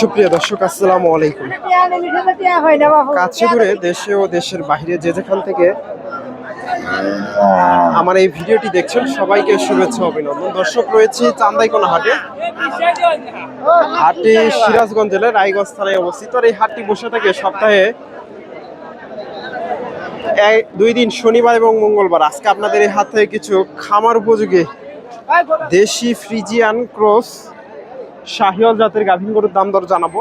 সুপ্রিয় দর্শক, আসসালামু আলাইকুম। কাছে দূরে দেশে ও দেশের বাইরে যে যেখান থেকে আমার এই ভিডিওটি দেখছেন, সবাইকে শুভেচ্ছা, অভিনন্দন। দর্শক, রয়েছে চান্দাইকোনা হাটে। হাটটি সিরাজগঞ্জ জেলার রায়গঞ্জ থানায় অবস্থিত। আর এই হাটটি বসে থাকে সপ্তাহে দুই দিন শনিবার এবং মঙ্গলবার। আজকে আপনাদের এই হাত থেকে কিছু খামার উপযোগী দেশি ফ্রিজিয়ান ক্রস শাহিওয়াল জাতের গাভীন গরুর দাম দর জানাব।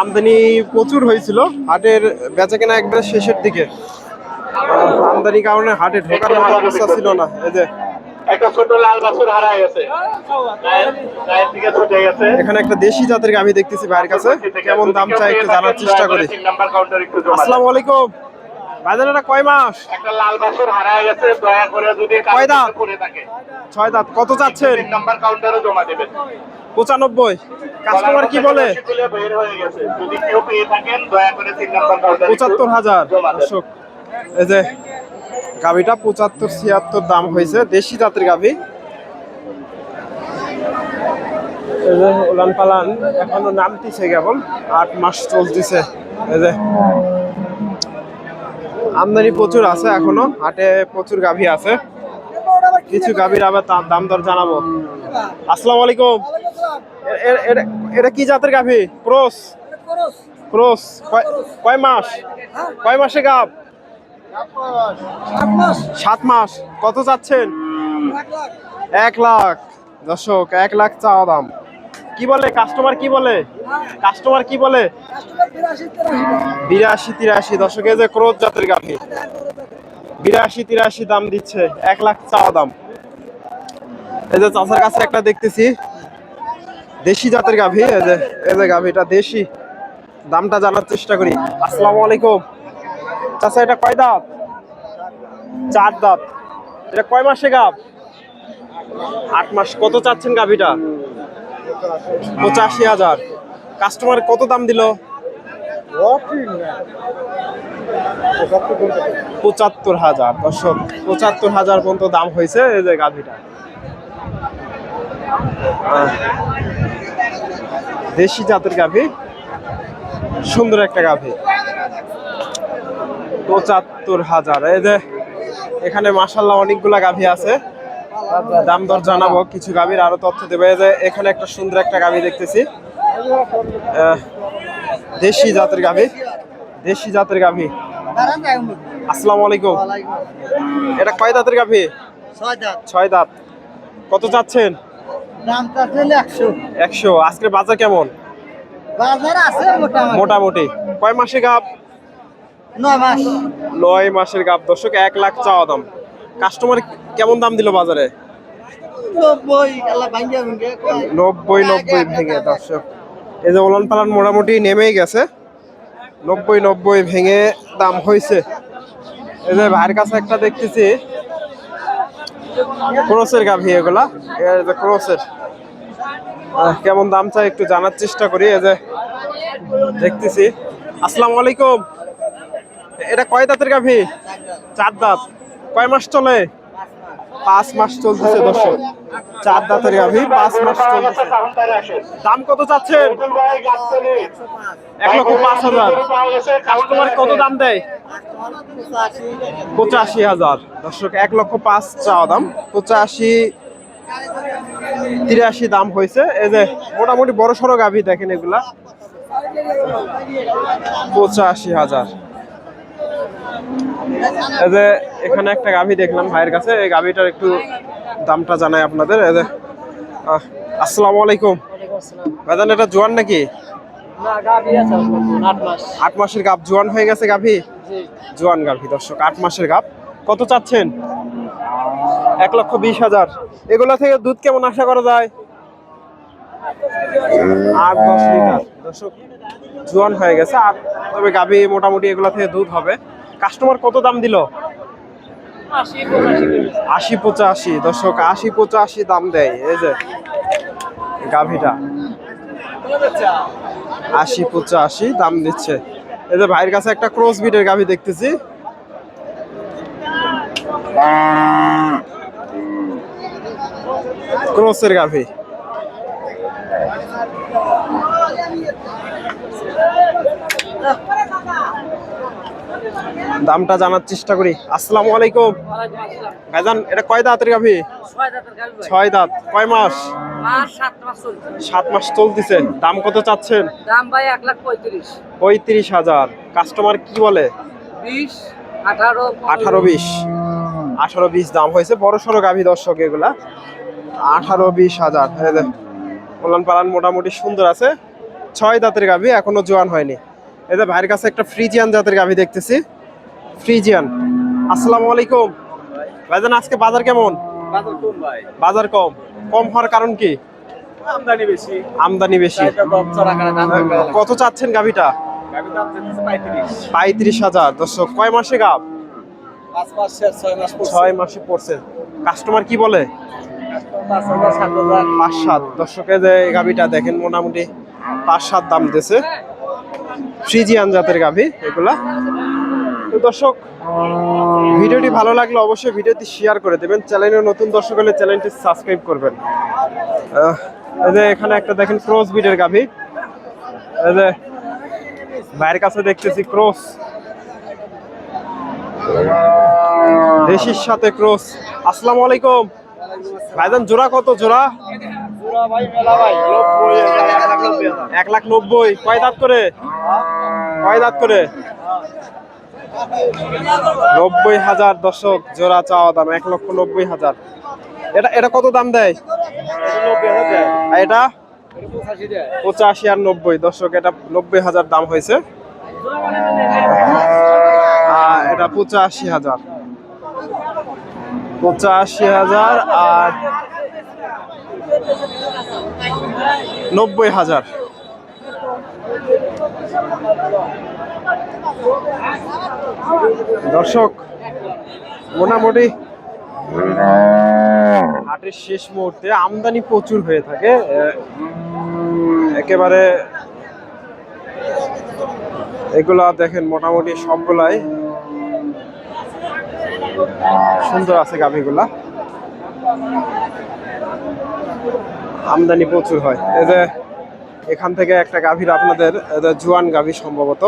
আমদানি প্রচুর হয়েছিল হাটের বেচা কেনা একবারে শেষের দিকে। আমদানি কারণে হাটে ঢোকার মতো অবস্থা ছিল না এই যে। একটা ছোট লাল বাছুর হারা গেছে। এখানে একটা দেশি জাতের গাভী দেখতেছি ভাইয়ের কাছে। কেমন দাম চাই একটু জানার চেষ্টা করি। আসসালামু আলাইকুম। এটা কয় মাস? একটা লাল বাছুর হারা গেছে দয়া করে যদি কয় দাঁত? করে থাকে। ছয় দাঁত। কত চাচ্ছেন? নাম্বার কাউন্টারও জমা দেবেন। পঁচানব্বই। কাস্টমার কি বলে? কাউন্টার পঁচাত্তর হাজার। দর্শক এই যে গাভিটা পঁচাত্তর ছিয়াত্তর দাম হয়েছে। দেশি জাতের গাভি। এই যে উলান পালান এখনও নামতিছে কেবল। আট মাস চলতেছে। এই যে আমদানি প্রচুর আছে এখনও, হাটে প্রচুর গাভী আছে। কিছু গাভীর আবার তার দাম দর জানাব। আসসালামু আলাইকুম। এটা- কি জাতের গাভী? ক্রস? ক্রস। কয়- মাস? কয় মাসে গাব? সাত মাস। কত চাচ্ছেন এক লাখ। দর্শক, এক লাখ চাওয়া দাম। কি বলে? কাস্টমার কি বলে? কাস্টমার কি বলে? বিরাশি তিরাশি। দশকে যে ক্রোধ জাতের গাভী। বিরাশি তিরাশি দাম দিচ্ছে। এক লাখ চাওয়া দাম। এই যে চাচার কাছে একটা দেখতেছি। দেশি জাতের গাভী। এই যে এই যে গাভীটা দেশি। দামটা জানার চেষ্টা করি। আসসালামু আলাইকুম। চাচা এটা কয় দাঁত? চার দাঁত। এটা কয় মাসে গাভ? আট মাস। কত চাচ্ছেন গাভীটা? পঁচাশি হাজার। কাস্টমার কত দাম দিল? পঁচাত্তর হাজার। দর্শক, পঁচাত্তর হাজার পর্যন্ত দাম হয়েছে এই যে গাভীটা। দেশি জাতের গাভী। সুন্দর একটা গাভী। পঁচাত্তর হাজার। এই যে, এখানে মাসাল্লাহ অনেকগুলা গাভী আছে। দাম দর জানাব কিছু গাভীর আরও তথ্য দেবে। যে এখানে একটা সুন্দর একটা গাভী দেখতেছি। দেশি জাতের গাভী। দেশি জাতের গাভী। আসসালামু আলাইকুম। এটা কয় দাঁতের গাভী? ছয় দাঁত। কত চাচ্ছেন? একশো। আজকের বাজার কেমন? মোটামুটি। কয় মাসে গাভ? নয় নয় মাসের গাভ। দর্শক এক লাখ চাওয়া দাম। কাস্টমার কেমন দাম দিল বাজারে? নব্বই। নব্বই ভেঙে দর্শক এই যে ওলান পালান মোটামুটি নেমেই গেছে। নব্বই নব্বই ভেঙে দাম হয়েছে। এই যে ভাইয়ের কাছে একটা দেখতেছি ক্রসের গাভি এগুলা। যে ক্রসের। কেমন দাম চাই একটু জানার চেষ্টা করি এই যে দেখতেছি। আসসালামু আলাইকুম। এটা কয় দাঁতের গাভি? চার দাঁত। কয় মাস চলে? পাঁচ মাস চলতেছে দর্শক। চার দাঁতের গাভি, পাঁচ মাস চলতেছে। দাম কত চাচ্ছেন? এক লক্ষ পাঁচ হাজার। কাস্টমার কত দাম দেয়? পঁচাশি হাজার। দর্শক, এক লক্ষ পাঁচ চাওয়া দাম। পঁচাশি, তিরাশি দাম হয়েছে। এই যে মোটামুটি বড় সড়ো গাভি দেখেন এগুলা। পঁচাশি হাজার। যে এখানে একটা গাভি দেখলাম ভাইয়ের কাছে, এই গাভিটার একটু দামটা জানাই আপনাদের। এই যে আসসালামু আলাইকুম। ভাইজান, এটা জোয়ান নাকি? আট মাসের গাভ। জোয়ান হয়ে গেছে গাভি? জোয়ান গাভি, দর্শক, আট মাসের গাভ। কত চাচ্ছেন? এক লক্ষ বিশ হাজার। এগুলা থেকে দুধ কেমন আশা করা যায়? আট দশ লিটার। দর্শক, জোয়ান হয়ে গেছে। আর তবে গাভি মোটামুটি এগুলা থেকে দুধ হবে। কাস্টমার কত দাম দিল? আশি পঁচাশি দর্শক আশি পঁচাশি দাম দেয় এই যে গাভিটা। আশি পঁচাশি দাম দিচ্ছে। এই যে ভাইয়ের কাছে একটা ক্রস বিটের গাভি দেখতেছি। ক্রসের গাভি। দামটা জানার চেষ্টা করি। আসসালামু আলাইকুম। ভাইজান এটা কয় দাঁতের গাভি? ছয় দাঁত। কয় মাস? সাত মাস সাত মাস চলতেছে। দাম কত চাচ্ছেন? দাম ভাই এক লাখ পঁয়ত্রিশ। পঁয়ত্রিশ হাজার। কাস্টমার কি বলে? বিশ আঠারো আঠারো বিশ। আঠারো বিশ দাম হয়েছে। বড় সড়ো গাভী দর্শক এগুলা। আঠারো বিশ হাজার। ওলান পালান মোটামুটি সুন্দর আছে। ছয় দাঁতের গাভী এখনও জোয়ান হয়নি। যে ভাইয়ের কাছে একটা ফ্রিজিয়ান জাতের গাভী দেখতেছি। ফ্রিজিয়ান। আসসালামু আলাইকুম। ভাইজান আজকে বাজার কেমন? বাজার কম ভাই। বাজার কম। কম হওয়ার কারণ কি? আমদানি বেশি। আমদানি বেশি। কত চাচ্ছেন গাভীটা? পঁয়ত্রিশ। হাজার। দর্শক কয় মাসে গাভ ছয় মাস পড়ছে। কাস্টমার কি বলে? পাঁচ সাত দর্শকে যে গাভিটা দেখেন মোটামুটি পাঁচ সাত দাম দিয়েছে। ফ্রিজিয়ান জাতের গাভি এগুলা। দর্শক, ভিডিওটি ভালো লাগলে অবশ্যই ভিডিওটি শেয়ার করে দেবেন। চ্যানেলে নতুন দর্শক হলে চ্যানেলটি সাবস্ক্রাইব করবেন। এই যে এখানে একটা দেখেন ক্রস বিডের গাভি। এই যে ভাইয়ের কাছে দেখতেছি ক্রস দেশির সাথে ক্রস আসসালামু আলাইকুম। ভাইজান, জোড়া কত জোড়া? এক লাখ নব্বই। কয় দাঁত করে? কয় দাঁত করে? নব্বই হাজার দশক জোড়া চাওয়া দাম, এক লক্ষ নব্বই হাজার। এটা এটা কত দাম দেয়? এটা? পঁচাশি আর নব্বই। দশক এটা নব্বই হাজার দাম হয়েছে। এটা পঁচাশি হাজার। পঁচাশি হাজার আর নব্বই হাজার। দর্শক, মোটামুটি হাটের শেষ মুহূর্তে আমদানি প্রচুর হয়ে থাকে। একেবারে এগুলা দেখেন মোটামুটি সবগুলাই সুন্দর আছে গাভিগুলা। আমদানি প্রচুর হয়। এই যে এখান থেকে একটা গাভীর আপনাদের জুয়ান গাভী সম্ভবত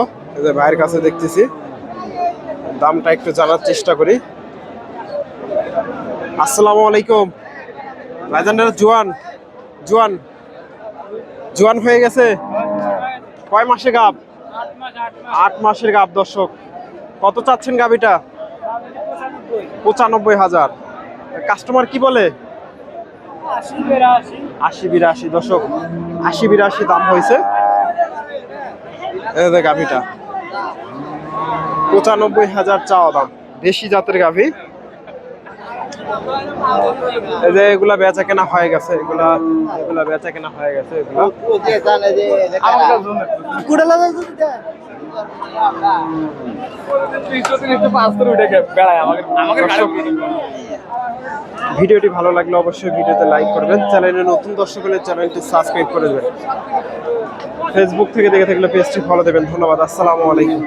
যে ভাইয়ের কাছে দেখতেছি। দামটা একটু জানার চেষ্টা করি। আসসালামু আলাইকুম। ভাইজান জুয়ান। জুয়ান। জুয়ান হয়ে গেছে। কয় মাসে গাব? আট মাসের গাব, দর্শক। কত চাচ্ছেন গাবিটা পঁচানব্বই হাজার। কাস্টমার কি বলে? আশি বিরাশি দশক আশি বিরাশি দাম হয়েছে। গাভিটা। পঁচানব্বই হাজার চাওয়া দাম দেশি জাতের গাভি। এই যে এগুলা বেচা কেনা হয়ে গেছে এগুলা এগুলা বেচা কেনা হয়ে গেছে এগুলা। ভিডিওটি ভালো লাগলে অবশ্যই ভিডিওতে লাইক করবেন। চ্যানেলে নতুন দর্শক হলে চ্যানেলটি সাবস্ক্রাইব করে দেবেন। ফেসবুক থেকে দেখে থাকলে পেজটি ফলো দেবেন। ধন্যবাদ। আসসালামু আলাইকুম।